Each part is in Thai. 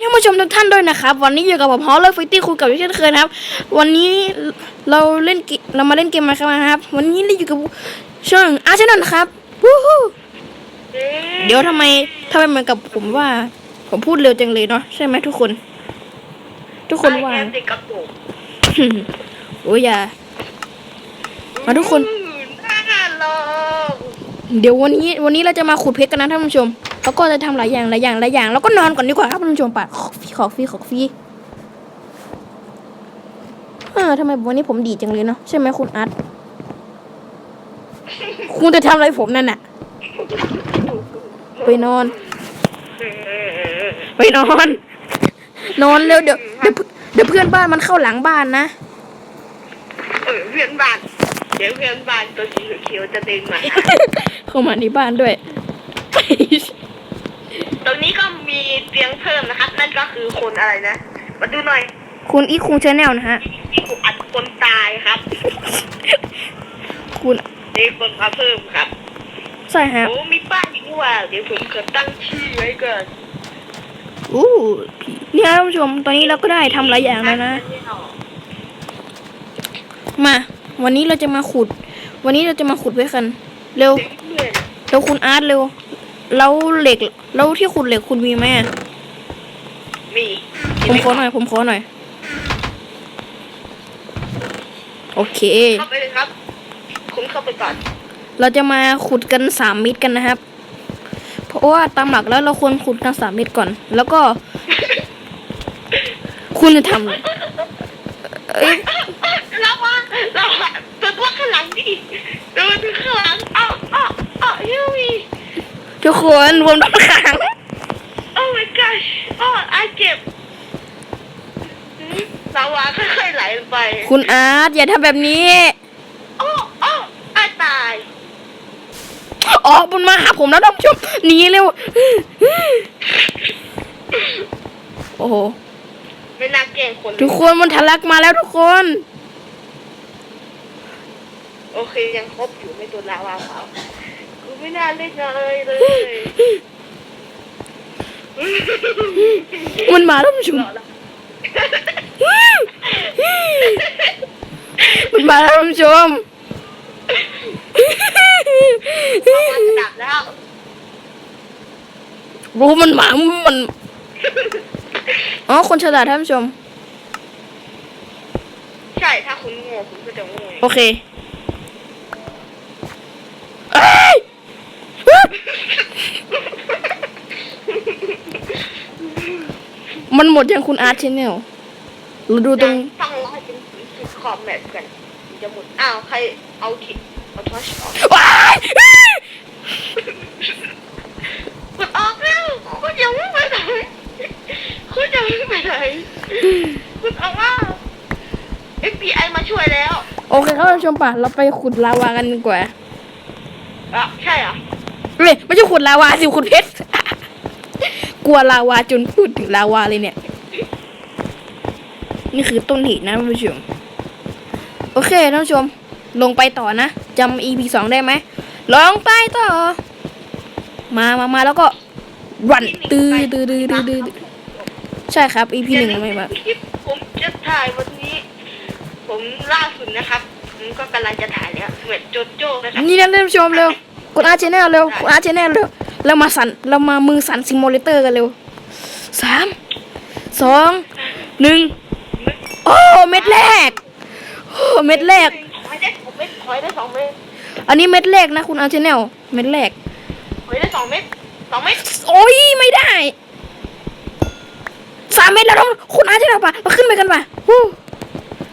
ท่านผู้ชมทุกท่านด้วยนะครับ วันนี้อยู่กับผมฮอลเลอร์ฟิตี้คุยกับเช่นเคยนะครับ วันนี้เราเล่นเรามาเล่นเกมมาครับนะครับ วันนี้เราอยู่กับช่องอาร์เซนอลนะครับวู้ฮู้เดี๋ยวทำไมทำไมเหมือนกับผมว่า ผมพูดเร็วจังเลยเนาะใช่ไหมทุกคน ทุกคนว่าไอแอมเด็กกระปุกโอ้ยอย่ามาทุกคนอืมน่าลอง เดี๋ยววันนี้วันนี้เราจะมาขุดเพชรกันนะท่านผู้ชม แล้วก็จะทำหลายอย่างหลายอย่างหลายอย่าง แล้วก็นอนก่อนดีกว่าครับท่านผู้ชมปะขอฟีขอฟีขอฟีเออทำไมวันนี้ผมดีจังเลยเนาะใช่ไหมคุณอาร์ตคุณจะทำอะไรผมนั่นน่ะ ไปนอน ไปนอน นอนเร็วเดี๋ยวเดี๋ยวเดี๋ยวเพื่อนบ้านมันเข้าหลังบ้านนะ เออเพื่อนบ้าน เดี๋ยวเพื่อนบ้านตัวสีเขียวจะเดินมา เข้ามาในบ้านด้วย ตรงนี้ก็มีเตียงเพิ่มนะครับ นั่นก็คือคนอะไรนะ มาดูหน่อย คุณอีคุงชาแนลนะฮะที่ถูกอัดคนตายครับคุณนี่คนมาเพิ่มครับ ใช่ฮะโอ้มีป้ายอีกว่า เดี๋ยวผมขอตั้งชื่อไว้ก่อนอู้เนี่ยท่านผู้ชม ตอนนี้เราก็ได้ทำหลายอย่างแล้วนะ มา วันนี้เราจะมาขุด วันนี้เราจะมาขุดไว้กัน เร็ว เพื่อนเร็วคุณอาร์ตเร็ว แล้วเหล็ก แล้วที่ขุดเหล็กคุณมีไหมอะมีผมขอหน่อย ผมขอหน่อย โอเค เข้าไปเลยครับ คุณเข้าไปก่อน เราจะมาขุดกันสามเม็ดกันนะครับ เพราะว่าตามหลักแล้วเราควรขุดกันสามเม็ดก่อน แล้วก็ คุณจะทำอะไรเอ้ยเราว่าเราว่าตัวตัวข้างหลังดิตัวตัวข้างหลังอ้าวอ้าว อ้าวยูมีทุกคนผมโดนขังโอ้ my gosh อ้าวอาเจ็บหืมสาวาค่อยๆไหลลงไปคุณอาร์ตอย่าทำแบบนี้โอ้โอ้อาตายอ๋อมันมาหาผมแล้วท่านผู้ชมหนีเร็วโอ้โหไม่น่าแกล้งคนเลยทุกคนมันทะลักมาแล้วทุกคน โอเคยังครบอยู่ไม่โดนลาวาเผากู ไม่น่าเล่นเลยเลยมันมาแล้วท่านผู้ชมหล่อละมันมาแล้วท่านผู้ชมลาวาจะดับแล้วรู้มันหมามัน อ๋อ คนฉลาดท่านผู้ชม ใช่ ถ้าคุณโง่คุณก็จะโง่โอเคเอ้ย มันหมดยังคุณอาร์ตชแนลเราดูตรง ต้องรอให้เป็นสิบขอบแมทกันถึงจะหมด อ้าว ใครเอาทิเอาทอชออกว้ายกดออกแล้วคุณยังไม่ไปไหนคุณยังไม่ไปไหนคุณออกว่า FBI มาช่วยแล้ว โอเคครับท่านผู้ชมป่ะ เราไปขุดลาวากันดีกว่าอะใช่เหรอ่ะเฮ้ยไม่ใช่ขุดลาวาสิขุดเพชร กลัวลาวาจนพูดถึงลาวาเลยเนี่ย นี่คือต้นเหตุนะท่านผู้ชม โอเคท่านผู้ชม ลงไปต่อนะจำ EP สองได้ไหมลองไปต่อ มามามาแล้วก็รันตื้อตื้อตื้อตื้อตื้อใช่ครับ EP หนึ่งไม่มาคลิปผมจะถ่ายวันนี้ ผมล่าสุดนะครับ ผมก็กำลังจะถ่ายแล้วเหมือนโจโจ้นะครับนี่นะท่านผู้ชมเร็ว กดอาร์ชแนลเร็วกดอาร์ชแนลเร็วเรามาสั่นเรามามือสั่นซิมูเลเตอร์กันเร็วสามสองหนึ่งโอ้เม็ดแรกโอ้เม็ดแรกถอยได้สองเมตรถอยได้สองเมตรอันนี้เม็ดแรกนะคุณอาร์ชแนลเม็ดแรกถอยได้สองเมตรสองเมตรโอ้ยไม่ได้สามเม็ดแล้วต้องคุณอาร์ชแนลปะเราขึ้นไปกันปะฮู้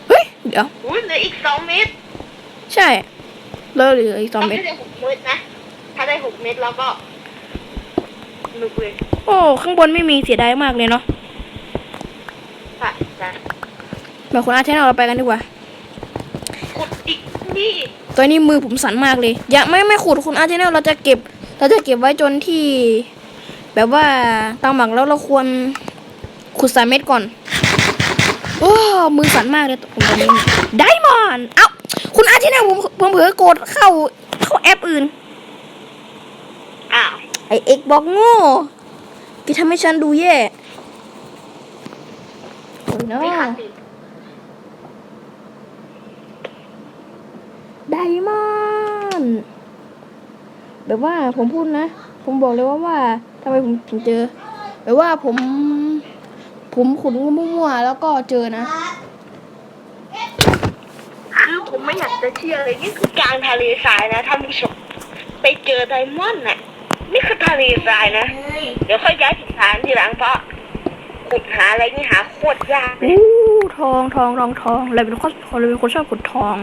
เฮ้ยเดี๋ยวอุ้ยเหลืออีกสองเมตรใช่ เราเหลืออีกสองต้องเม็ดได้หกเมตรนะ ถ้าได้หกเมตรแล้วก็หนุกเลยโอ้ ข้างบนไม่มีเสียดายมากเลยเนาะค่ะนะแบบคุณอาร์ชแนลเราไปกันดีกว่า ขุดอีกนี่ตอนนี้มือผมสั่นมากเลย อย่าไม่ไม่ขุดคุณอาร์เจเนลเราจะเก็บ เราจะเก็บไว้จนที่ แบบว่าตามหมักแล้วเราควรขุดสามเม็ดก่อน โอ้ มือสั่นมากเลยผมตอนนี้ ไดมอนด์เอ้า คุณอาร์เจเนลผมผมเผลอกดเข้าเข้าแอปอื่น อ้าวไอเอ็กบอกโง่ที่ทำให้ฉันดูแย่เนาะไม่ขาดสิไดมอนด์แบบว่าผมพูดนะ ผมบอกเลยว่าว่าทำไมผมถึงเจอ แบบว่าผม ผมขุดมั่วๆแล้วก็เจอนะ คือผมไม่อยากจะเชื่อเลยนี่คือกลางทะเลทรายนะท่านผู้ชมไปเจอไดมอนด์น่ะ นี่คือทะเลทรายนะ เดี๋ยวค่อยย้ายถิ่นฐานทีหลังเพราะขุดหาอะไรนี่หาโคตรยากเลยอู้ทองทองทองทองเราเป็นคนเราเป็นคนชอบขุดทอง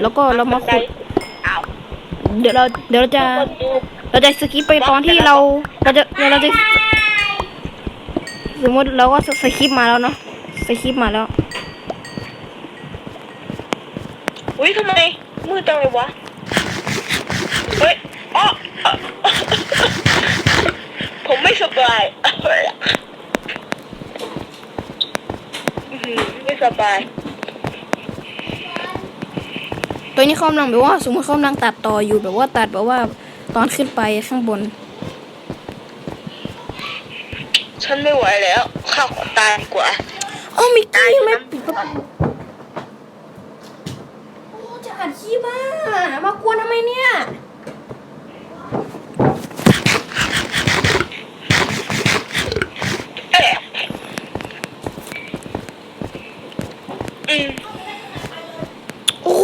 แล้วก็เรามาขุดอ้าวเดี๋ยวเราเดี๋ยวเราจะคนดูเราจะสกิปไปตอนที่เราเราจะเราจะ สมมติเราก็สกิปมาแล้วเนาะสกิปมาแล้ว อุ้ยทำไม มืดจังเลยวะ เฮ้ยอ๋อผมไม่สบายอื้อหือไม่สบาย ตัวนี้เขากำลังแบบว่า สมมติเขากำลังตัดต่ออยู่แบบว่าตัดแบบว่าตอนขึ้นไปข้างบน ฉันไม่ไหวแล้วข้าขอตายดีกว่าเอ้ามิกตายกี้อยู่ไม่ปิดประตูโอ้จะอัดคลิปอะมากวนทำไมเนี่ยโอ้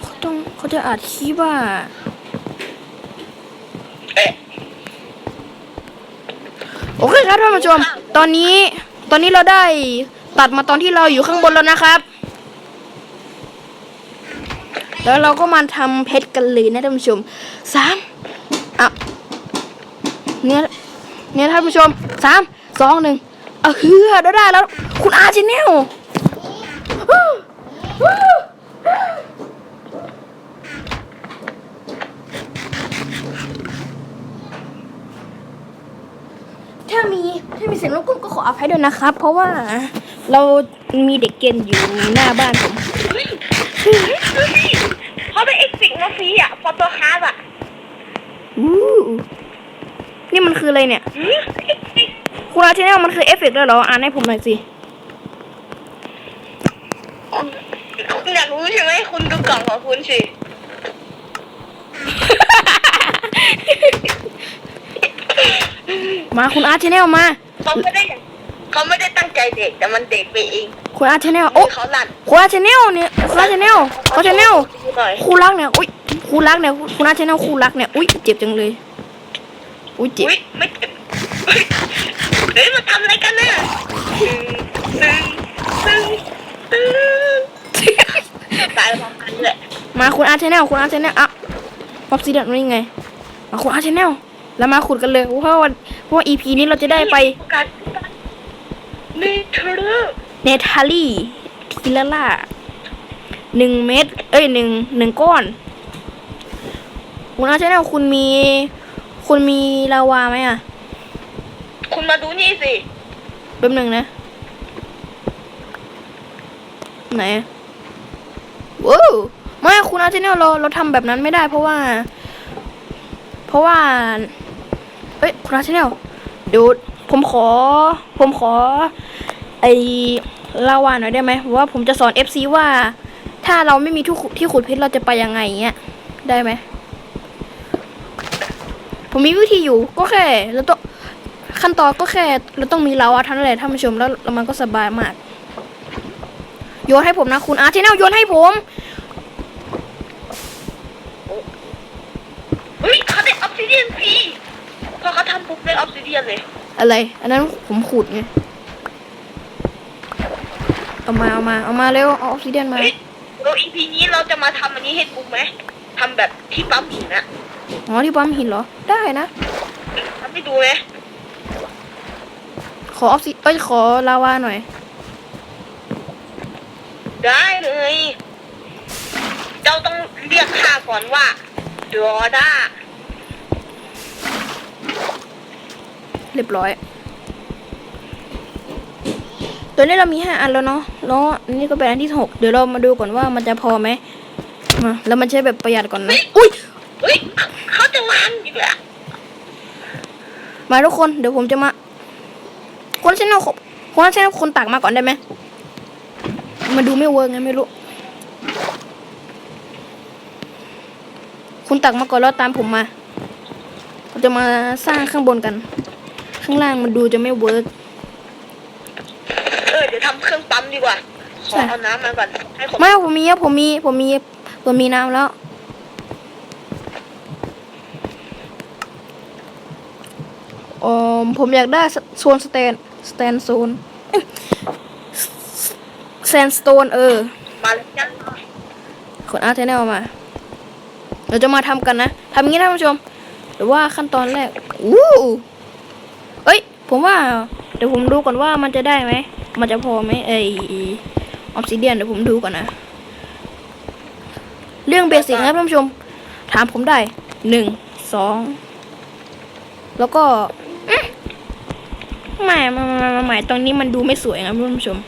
เขาต้องเขาจะอัดคลิปอะ เอ๊ะ โอเคครับท่านผู้ชม ตอนนี้ตอนนี้เราได้ตัดมาตอนที่เราอยู่ข้างบนแล้วนะครับ แล้วเราก็มาทำเพชรกันเลยนะท่านผู้ชมสามอะเนี่ยเนี่ยท่านผู้ชมสามสองหนึ่งเอาเฮือได้แล้ว คุณอาชแนล ถ้ามีถ้ามีเสียงรบกวนก็ขออภัยด้วยนะครับ เพราะว่าเรามีเด็กเกณฑ์อยู่หน้าบ้านผมเฮ้ยเฮ้ยดูสิเขาไปเอ็กซิกมาฟรีอะฟอโต้คาร์ดอะอู้นี่มันคืออะไรเนี่ยหือเอ็กซิกคุณอาชแนลมันคือเอฟเฟกต์ด้วยเหรออ่านให้ผมหน่อยสิคุณอยากรู้ใช่ไหมคุณดูกล่องของคุณสิ มาคุณอาร์ชแนลมา เขาไม่ได้เขาไม่ได้ตั้งใจเด็กแต่มันเด็กไปเองคุณอาร์ชแนลโอ้เขาหลั่นคุณอาร์ชแนลเนี่ยคุณอาร์ชแนลคุณอาร์ชแนลหน่อยคู่รักเนี่ยอุ้ยคู่รักเนี่ยคุณอาร์ชแนลคู่รักเนี่ยอุ้ยเจ็บจังเลยอุ้ยเจ็บอุ้ยไม่เจ็บเฮ้ยเฮ้ยมาทำอะไรกันน่ะตึงตึงตึงตึงตายพร้อมกันเลยมาคุณอาร์ชแนลคุณอาร์ชแนลอะมอบซีเดนนี่ไงมาคุณอาร์ชแนล แล้วมาขุดกันเลยเพราะว่าเพราะว่า EP นี้เราจะได้ไปกันนี่เธอเนทาลี่ทิลล่าหนึ่งเม็ดเอ้ยหนึ่งหนึ่งก้อนคุณอาร์ชแนลคุณมี คุณมีลาวาไหมอะ คุณมาดูนี่สิแป๊บหนึ่งนะ ไหนอะว้าวไม่คุณอาร์เจเนลเราเราทำแบบนั้นไม่ได้เพราะว่า เพราะว่าเอ้ยคุณอาร์เจเนลเดี๋ยวผมขอ ผมขอ ไอลาวาหน่อยได้ไหมเพราะว่าผมจะสอน FC ว่า ถ้าเราไม่มีที่ขุดที่ขุดเพชรเราจะไปยังไงเงี้ยได้ไหมผมมีวิธีอยู่ก็แค่เราต้องขั้นตอนก็แค่เราต้องมีเราอะท่านนนแหละท่านผู้ชมแล้วมันก็สบายมากโยนให้ผมนะคุณอาร์เทนลโยนให้ผมเฮ้ยเขาได้ออฟซิเดียนฟรี พอเขาทำปุ๊บได้ออฟซิเดียนเลยอะไร อันนั้นผมขุดไง เอามาเอามาเอามาเร็วเอาออกซิเดียนมา เฮ้ยเราอีพีนี้เราจะมาทำอันนี้ให้กูไหมทำแบบที่ปั๊มหินอะอ๋อที่ปั๊มหินเหรอ ได้นะ ทำให้ดูไหมขอออกซิเอ้ยขอลาวาหน่อย ได้เลย เจ้าต้องเรียกข้าก่อนว่าดอด้า เรียบร้อย ตัวนี้เรามีห้าอันแล้วเนาะแล้วอันนี้ก็เป็นอันที่หกเดี๋ยวเรามาดูก่อนว่ามันจะพอไหมมาแล้วมันใช้แบบประหยัดก่อนนะอุ้ยเฮ้ยเขาจะวางอยู่กแล้วมาทุกคนเดี๋ยวผมจะมา คนเช่นเอาคนเช่นเอาคนตักมาก่อนได้ไหมมันดูไม่เวิร์กไงไม่รู้คุณตักมาก่อนแล้วตามผมมา เราจะมาสร้างข้างบนกัน ข้างล่างมันดูจะไม่เวิร์กเออเดี๋ยวทำเครื่องปั๊มดีกว่าขใช่อเอาน้ำมาก่อนให้ผมไม่ผมมีอะผมมีผมมีผมมีน้ำแล้วอ๋อผมอยากได้โซนสแตนสแตนโซนแซนสโตนเออ มาแล้วจ้ะคนอาร์ตแนลมา เราจะมาทำกันนะทำอย่างนี้นะท่านผู้ชม หรือว่าขั้นตอนแรก อู้เอ้ย ผมว่า เดี๋ยวผมดูก่อนว่ามันจะได้ไหม มันจะพอไหมไอออฟซิเดียนเดี๋ยวผมดูก่อนนะ เรื่องเบสิกนะครับท่านผู้ชม ถามผมได้หนึ่งสองแล้วก็อื้อไม่ไม่ไม่ไม่ไม่ตรงนี้มันดูไม่สวยนะครับท่านผู้ชม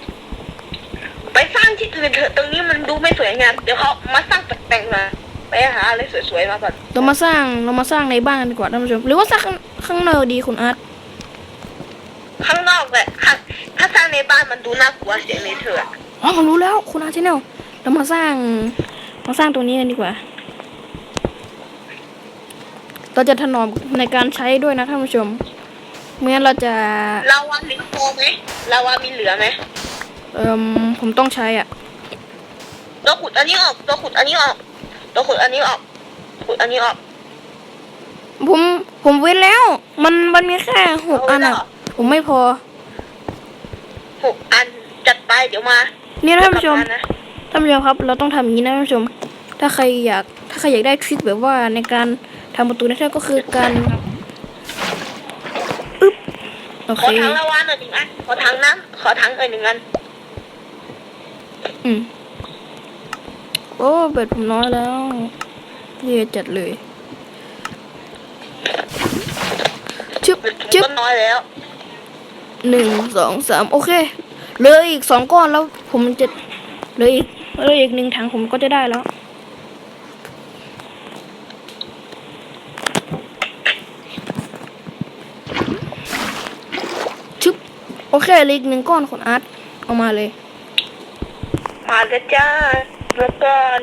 ไปสร้างที่อื่นเถอะตรงนี้มันดูไม่สวยงามเดี๋ยวเขามาสร้างแต่งๆมาไปหาอะไรสวยๆมาก่อนเรามาสร้างเรามาสร้างในบ้านกันดีกว่าท่านผู้ชม หรือว่าสร้างข้างข้างนอกดีคุณอาร์ต ข้างนอกแหละข้างถ้าสร้างในบ้านมันดูน่ากลัวเสียงในเถอะอ๋อผมรู้แล้ว คุณอาร์ตชแนลเรามาสร้างมาสร้างตรงนี้กันดีกว่า เราจะถนอมในการใช้ด้วยนะท่านผู้ชมไม่งั้นเราจะเราวามีโฟไหมเราวามีเหลือไหมเอ่มผมต้องใช้อะตัวขุดอันนี้ออกตัวขุดอันนี้ออกตัวขุดอันนี้ออกขุดอันนี้ออกผมผมเว้นแล้ว มันมันมีแค่หกเอาไว้อันอะแล้วเหรอ ผมไม่พอหกอันจัดไปเดี๋ยวมานี่นะท่านผู้ชมเดี๋ยวกลับนะท่านผู้ชมครับ เราต้องทำอย่างนี้นะท่านผู้ชม ถ้าใครอยากถ้าใครอยากได้ทริคแบบว่าในการทำประตูเนเธอร์ก็คือการอึ๊บโอขเคอถังละวานหน่อยหนึ่งอันขอถังน้ำขอถังเอ่ยหนึ่งอันอืมโอ้เบ็ดผมน้อยแล้วเย่จัดเลยชึบชึบ ก็น้อยแล้ว หนึ่งสองสามโอเคเหลืออีกสองก้อนแล้วผมจะเหลืออีกเหลืออีกหนึ่งถังผมก็จะได้แล้ว ชึบโอเคเหลืออีกหนึ่งก้อนคุณอาร์ตเอามาเลย มาแล้วจ้าแล้วก่อน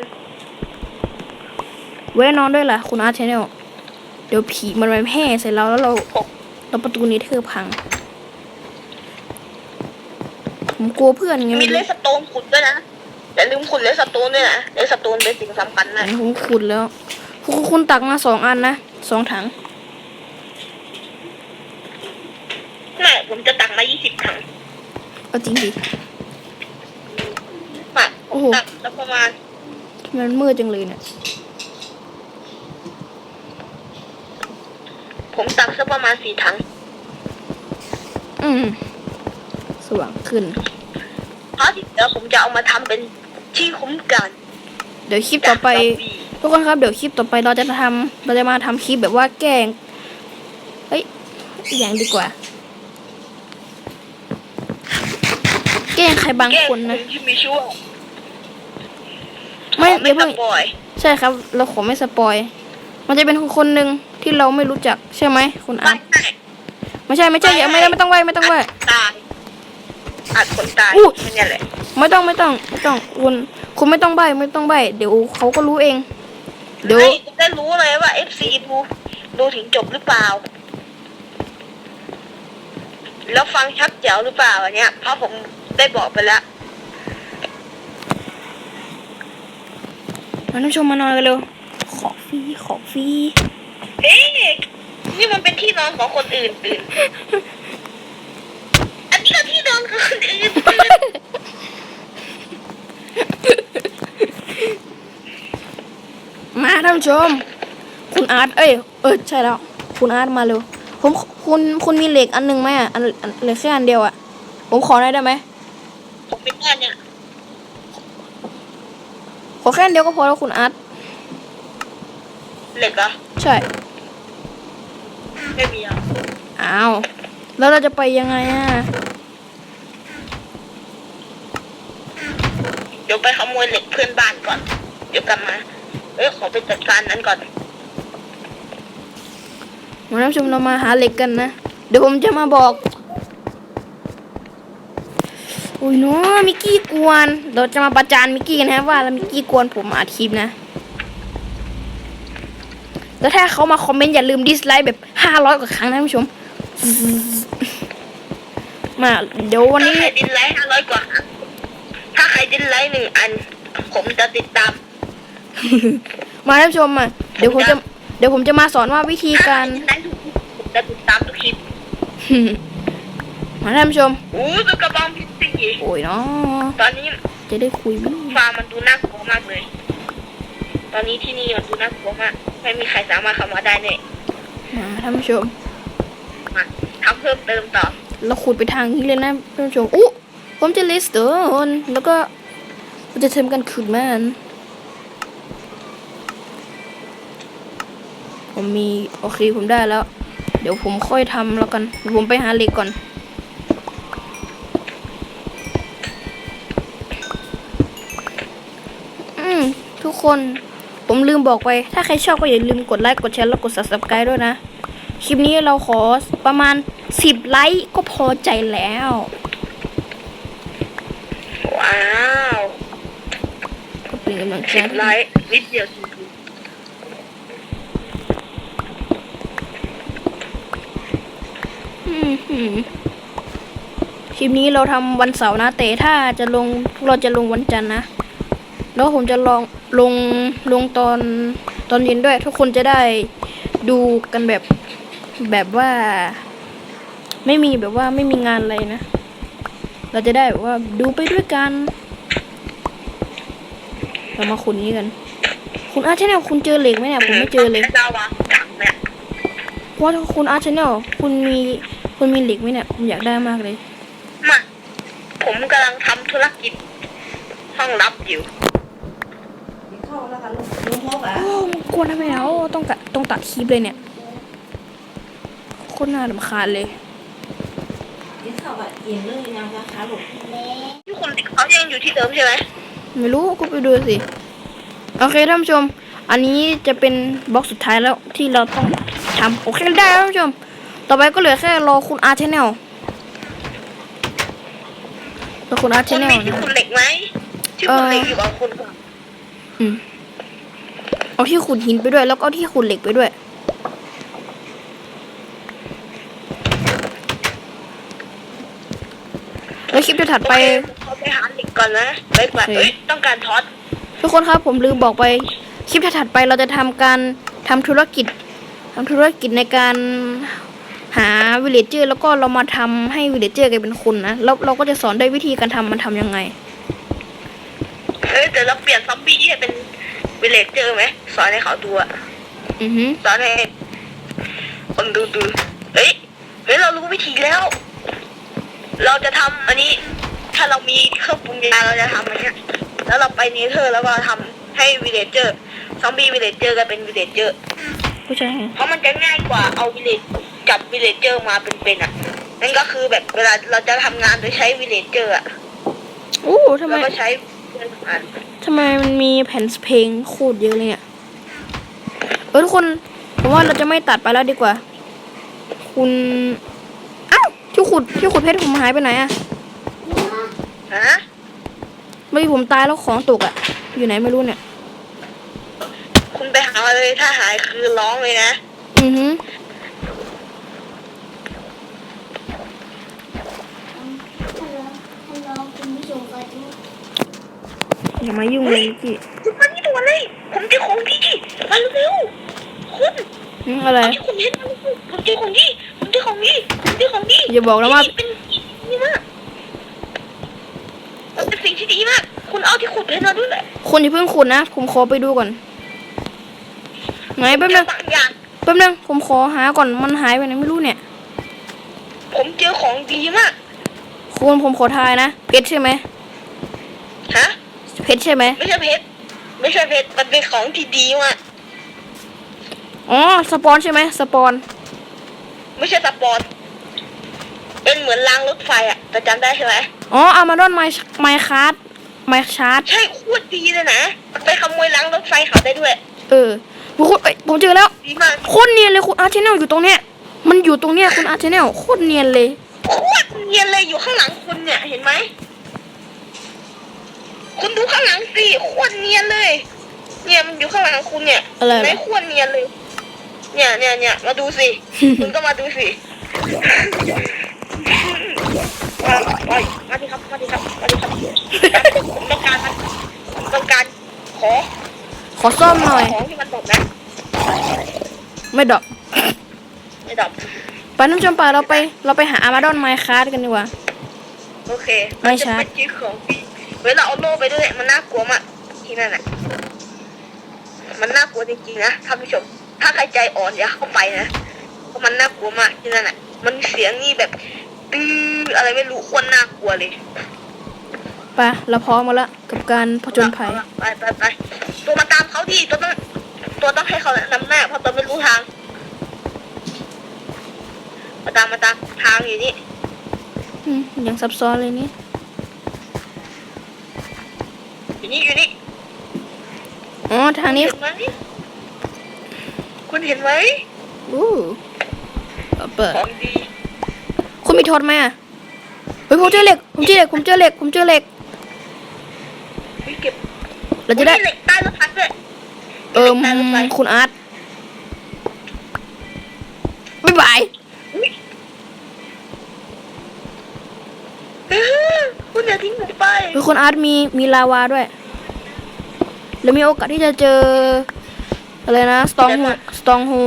ไว้นอนด้วยล่ะ คุณอาร์ตชแนลเดี๋ยวผีมันมาแห่ใส่เราแล้วเราเราประตูนี้เธอพัง ผมกลัวเพื่อนไงมีไม่เลรู้สโตนขุดด้วยนะอย่าลืมขุดเลสโตนด้วยนะเลสโตนเป็นสิ่งสำคัญนะผมขุดแล้วคุณคุณตักมาสองอันนะสองถังไม่ผมจะตักมายี่สิบถังเอาจริงดิมาผโอ้มโหตักแล้วประมาณทำไมมันมืดจังเลยเนี่ยผมตักสักประมาณสี่ถัง อืม สว่างขึ้น เพราะที่เหลือผมจะเอามาทำเป็นที่คุ้มกัน เดี๋ยวคลิปต่อไป ทุกคนครับเดี๋ยวคลิปต่อไปเราจะทำเราจะมาทำคลิปแบบว่าแกล้งเฮ้ยอีกอย่างดีกว่า แกล้งใครบางแก้คนนะที่มีชื่อว่าไม่ขอเดี๋ยวสเพิ่งปอยใช่ครับ เราขอไม่สปอย มันจะเป็นคนหนึ่งที่เราไม่รู้จักใช่ไหมคุณอาไม่ร์ตใช่ไม่ใช่ไม่ใช่อย่าไม่ได้ไม่ต้องไหวไม่ต้องไหวตาย อัดคนตายอู้แค่นี้แหละไม่ต้องไม่ต้องไม่ต้องคุณคุณไม่ต้องใบไม่ต้องใบเดี๋ยวเขาก็รู้เอง เดี๋ยวไม่จะได้รู้เลยว่า FC ดูดูถึงจบหรือเปล่า แล้วฟังชัดแจ๋วหรือเปล่าอันเนี้ยเพราะผมได้บอกไปแล้วมาท่านผู้ชมมานอนกันเร็วขอฟรีขอฟรีเฮ้ยนี่มันเป็นที่นอนของคนอื่นตื่นอัน นี้ก็ที่นอนของคนอื่นตื่นมาท่านผู้ชม คุณอาร์ตเอ้ยเออใช่แล้ว คุณอาร์ตมาเร็วผมคุณคุณมีเหล็กอันหนึ่งไหมอะอันอันเหล็กแค่อันเดียวอะ ผมขอได้ได้ไหมผมเป็นแค่เนี่ยขอแค่อันเดียวก็พอแล้วคุณอาร์ตเหล็กเหรอใช่ ไม่มีอะอ้าว แล้วเราจะไปยังไงอะ ดี๋ยวไปขโมยเหล็กเพื่อนบ้านก่อน เดี๋ยวกลับมา เอ้ยขอไปจัดการนั้นก่อนมาท่านผู้ชมเรามาหาเหล็กกันนะ เดี๋ยวผมจะมาบอกอุ้ยเนาะมิกกี้กวน เราจะมาประจานมิกกี้กันนะว่าแล้วมิกกี้กวนผมอัดคลิปนะ แล้วถ้าเขามาคอมเมนต์อย่าลืมดิสไลค์แบบห้าร้อยกว่าครั้งนะท่านผู้ชม มาเดี๋ยววันถ้านี้ใครดินไลค์ห้าร้อยกว่า ถ้าใครดินไลค์หนึ่งอัน ผมจะติดตาม มาท่านผู้ชมมาเดี๋ยวผมจะ เดี๋ยวผมจะมาสอนว่าวิธีการ ถ้าใครดินไลค์ถูกผมจะติดตามทุกคลิปมาท่านผู้ชม อู้ตัวกระบองพิษสีโอ้ยเนาะตอนนี้จะได้คุยมั้ยฟาร์มมันดูน่ากลัวมากเลย ตอนนี้ที่นี่มันดูน่ากลัวมาก ไม่มีใครสามารถเข้ามาได้เนี่ยมาท่านผู้ชม มาทำเพิ่มเติมต่อ เราขุดไปทางนี้เลยนะท่านผู้ชมอู้ ผมจะเลสเตอร์แล้วก็เราจะทำกันขุดมันผมมีโอเคผมได้แล้ว เดี๋ยวผมค่อยทำแล้วกันผมไปหาเหล็กก่อน อืมทุกคนผมลืมบอกไป ถ้าใครชอบก็อย่าลืมกดไลค์กดแชร์แล้วกด subscribe ด้วยนะ คลิปนี้เราขอประมาณ 10 ไลค์ก็พอใจแล้ว ว้าวก็เป็นกำลังใจสิบไลค์นิดเดียวจริงอืมหืมคลิปนี้เราทำวันเสาร์นะ แต่ถ้าจะลงเราจะลงวันจันทร์นะ แล้วผมจะลองลงลงตอนตอนเย็นด้วย ทุกคนจะได้ดูกันแบบแบบว่า ไม่มีแบบว่าไม่มีงานอะไรนะ เราจะได้แบบว่าดูไปด้วยกัน เรามาขุดนี้กัน คุณอาร์ตชแนลคุณเจอเหล็กไหมเนี่ยผมไม่เจอเลยดาวะถังเนี่ยว่าถ้าคุณอาร์ตชแนลคุณมีคุณมีเหล็กไหมเนี่ยผมอยากได้มากเลยมาผมกำลังทำธุรกิจห้องลับอยู่เข้าแล้วกันลุงพบอะโอ้มันกวนทำไมแล้วต้องตัดต้องตัดคลิปเลยเนี่ยโคตรน่าลำคาญเลย กินข้าวอะเย็นเลยยังจะขาหลบที่คุณเขายังอยู่ที่เดิมใช่ไหมไม่รู้ก็ไปดูสิโอเคท่านผู้ชม อันนี้จะเป็นบล็อกสุดท้ายแล้วที่เราต้องทำโอเคได้แล้วท่านผู้ชม ต่อไปก็เหลือแค่รอคุณอาร์ตชแนลรอคุณอาร์ตชคุณแนลมีที่นะคุณเหล็กไหมที่คุณเหล็กอยู่กับคุณก่อนอืมเอาที่ขุดหินไปด้วย แล้วก็เอาที่ขุดเหล็กไปด้วย แล้วคลิป จะถัดไปเขาไปหาเหล็กก่อนนะไปแบบโอเคเอ้ยต้องการท็อตทุกคนครับผมลืมบอกไปคลิปถัดไปเราจะทำการทำธุรกิจทำธุรกิจในการหาวิลเลจเจอร์แล้วก็เรามาทำให้วิลเลจเจอร์กลายเป็นคนนะแล้วเราก็จะสอนได้วิธีการทำมันทำยังไงเอ้ยแต่เราเปลี่ยนซอมบี้ให้เป็นวิลเลจเจอร์ไหมสอนให้เขาดูอะอือฮึสอนให้คนดูดูเฮ้ยเฮ้ยเรารู้วิธีแล้ว เราจะทำอันนี้ ถ้าเรามีเครื่องปรุงยาเราจะทำอันเนี้ย แล้วเราไปเนเธอร์แล้วก็ทำให้วิลเลจเจอร์ซอมบี้วิลเลจเจอร์กันเป็นวิลเลจเจอร์ผู้ชายเพราะมันจะง่ายกว่าเอาวิลเลจจับวิลเลจเจอร์มาเป็นๆอะนั่นก็คือแบบเวลาเราจะทำงานโดยใช้วิลเลจเจอร์อะโอ้ทำไมเราก็ใช้เพื่อนงานทำไมมันมีแผ่นเพลงโคตรเยอะเลยเนี่ยเออทุกคนผมว่าเราจะไม่ตัดไปแล้วดีกว่า คุณอ้าว ที่ขุดที่ขุดเพชรผมหายไปไหนอะฮะเมื่อกี้ผมตายแล้วของตกอะอยู่ไหนไม่รู้เนี่ย คุณไปหามาเลยถ้าหายคือร้องเลยนะ อือฮึฮัลโหลฮัลโหลคุณผู้ชมก็ดูอย่ามายุ่งเลยพี่คุณมานี่ด่วนเลย ผมเจอของดีมาเร็วๆคุณอืมอะไรที่คุณเห็นผมเจอของดีผมเจอ ของดีผมเจอของดีอย่าบอกนะว่า เป็นสิ่งที่ดีมากมันเป็นสิ่งที่ดีมาก คุณเอาที่ขุดเพชรมาด้วยแหละคนอย่าเพิ่งขุดนะ ผมขอไปดูก่อน ไหนแป๊บนึงบางอย่าง แป๊บนึงผมขอหาก่อนมันหายไปไหนไม่รู้เนี่ย ผมเจอของดีมาก คุณผมขอทายนะ เพชรใช่ไหมฮะ เพชรใช่ไหมไม่ใช่เพชร ไม่ใช่เพชร มันเป็นของที่ดีมากอ๋อสปอนใช่ไหมสปอน ไม่ใช่สปอน เป็นเหมือนรางรถไฟอะแต่จำได้ใช่ไหมอ๋ออามาดอนไมไมคาร์ดไมชาร์ดใช่โคตรดีเลยนะไปขโมยรางรถไฟเขาได้ด้วย เออคุณเอ้ยผมเจอแล้วดีมากโคตรเนียนเลยคุณอาร์เชนแนลอยู่ตรงเนี้ยมันอยู่ตรงเนี้ยคุณอาร์เชนแนลโคตรเนียนเลยโคตรเนียนเลยอยู่ข้างหลังคุณเนี่ยเห็นไหมคุณดูข้างหลังสิโคตรเนียนเลย เนี่ยมันอยู่ข้างหลังคุณเนี่ยอะไรเหรอไม่โคตรเนียนเลย เนี่ยเนี่ยเนี่ยมาดูสิ คุณก็มาดูสิ มามามาดิครับมาดิครับมาดิครับผมต้องการมันผมต้องการขอขอซ่อมหน่อย ของที่มันตกนะ ไม่ดอกไม่ดับไปน้ำชมป่าเราไป เราไปหาอามาดอนไมค์คาร์ดกันดีกว่า โอเคไม่ชัดนจะเป็นจีของปีเวลาเอาโล่ไปด้วยมันน่ากลัวมากที่นั่นอะมันน่ากลัวจริงๆนะท่านผู้ชม ถ้าใครใจอ่อนอย่าเข้าไปนะ เพราะมันน่ากลัวมากที่นั่นอะ มันเสียงนี่แบบตื้อ อะไรไม่รู้โคนน่ากลัวเลยไปเราพร้อมมาแล้วกับการผจญภัยไปไปไปตัวมาตามเขาดิตัวต้องตัวต้องให้เขานำหน้าเพราะตัวไม่รู้ทางมาตามมาตามทางอยู่นี่อืมยังซับซ้อนเลยนี่อยู่นี่อยู่นี่อ๋อทางนี้เห็นไหมคุณเห็นไหมอู้เอาเปิดของดีคุณมีโทษไหมอะเฮ้ยผมเจอเหล็กผมเจอเหล็กผมเจอเหล็กผมเจอเหล็กเฮ้ยเก็บเราจะได้อุ๊ยมีเหล็กใต้รถพัดด้วยเออคุณอาร์ตบ๊ายบายอุ๊ยเออคุณอย่าทิ้งผมไปเฮ้ยคุณอาร์ตมีมีลาวาด้วย แล้วมีโอกาสที่จะเจออะไรนะสตองฮูสตองฮู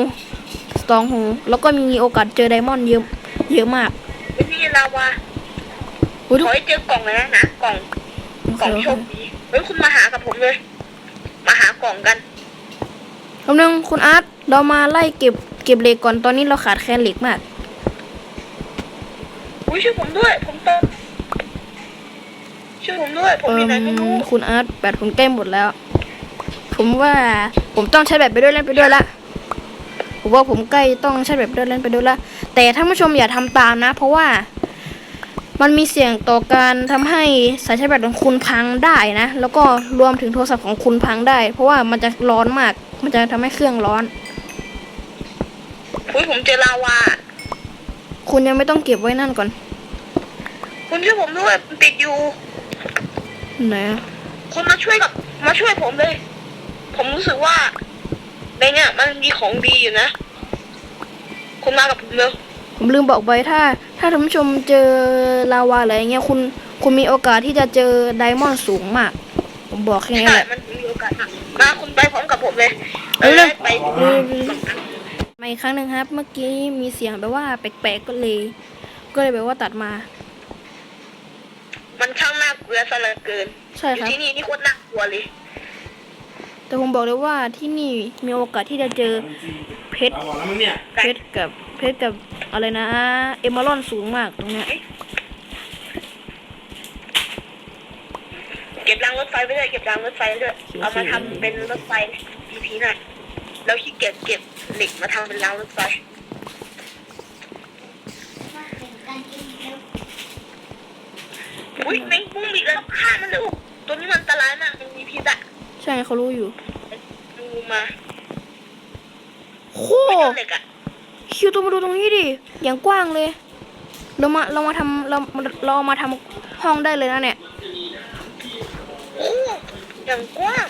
สตองฮูแล้วก็มีโอกาสเจอไดมอนด์เยอะเยอะมากไม่มีลาวา เฮ้ยขทุกอให้เจอกล่องเลยนะนะกล่องกล่องโชคดีเฮ้ยคุณมาหากับผมเลย มาหากล่องกันคำนึงคุณอาร์ตเรามาไล่เก็บเก็บเหล็กก่อนตอนนี้เราขาดแคลนเหล็กมาก อุ้ยช่วยผมด้วย ผมโตช่วยผมด้วย ผมเออยู่ไหนไม่อรู้คุณอาร์ตแบตผมใกล้หมดแล้ว ผมว่าผมต้องใช้แบตไปด้วยเล่นไปด้วยละผมว่าผมใกล้ต้องใช้แบตไปด้วยเล่นไปด้วยละแต่ท่านผู้ชมอย่าทำตามนะ เพราะว่า มันมีเสี่ยงต่อการทำให้สายชาร์จแบตของคุณพังได้นะ แล้วก็รวมถึงโทรศัพท์ของคุณพังได้ เพราะว่ามันจะร้อนมาก มันจะทำให้เครื่องร้อน อุ้ยผมเจอลาวา คุณยังไม่ต้องเก็บไว้นั่นก่อน คุณช่วยผมด้วยผมติดอยู่ ไหนอะคุณมาช่วยกับ มาช่วยผมเลย ผมรู้สึกว่าในเนี่ยมันมีของดีอยู่นะ คุณมากับผมเร็ว ผมลืมบอกไปถ้า ถ้าท่านผู้ชมเจอลาวาอะไรอย่างเงี้ยคุณคุณมีโอกาสที่จะเจอไดมอนด์สูงมาก ผมบอกแค่นี้ใช่แหละมันมีโอกาสอะมาคุณไปพร้อมกับผมเลยเร็วเออไปเร็วเร็วมาอีกครั้งหนึ่งครับ เมื่อกี้มีเสียงแบบว่าแปลกๆก็เลย ก็เลยแบบว่าตัดมา มันช่างน่ากลัวซะเหลือเกินใช่อคยู่รับ ที่นี่นี่โคตรน่ากลัวเลย แต่ผมบอกเลยว่าที่นี่มีโอกาสที่จะเจอเพชร เอาหมดแล้วมั้งเนี่ย เพชรกับ เพชรกับอะไรนะ เอมเมอรอนสูงมากตรงเนี้ยเก็บรางรถไฟไปด้วยเก็บรางรถไฟไปด้วยเอามาทำเป็นรถไฟทีพีน่ะแล้วขี้เกียจเก็บเหล็กมาทำเป็นรางรถไฟมาแข่งกันกินแล้วอุ้ยแมงมุมอีกแล้วฆ่ามันเลยตัวนี้มันอันตรายมากมันมีพิษอะใช่เขารู้อยู่ดูมาโคไม่เจอเหล็กอะ คิวตัวมาดูตรงนี้ดิ อย่างกว้างเลย เรามาเรามาทำเราเราเอามาทำห้องได้เลยนะเนี่ย โอ้อย่างกว้าง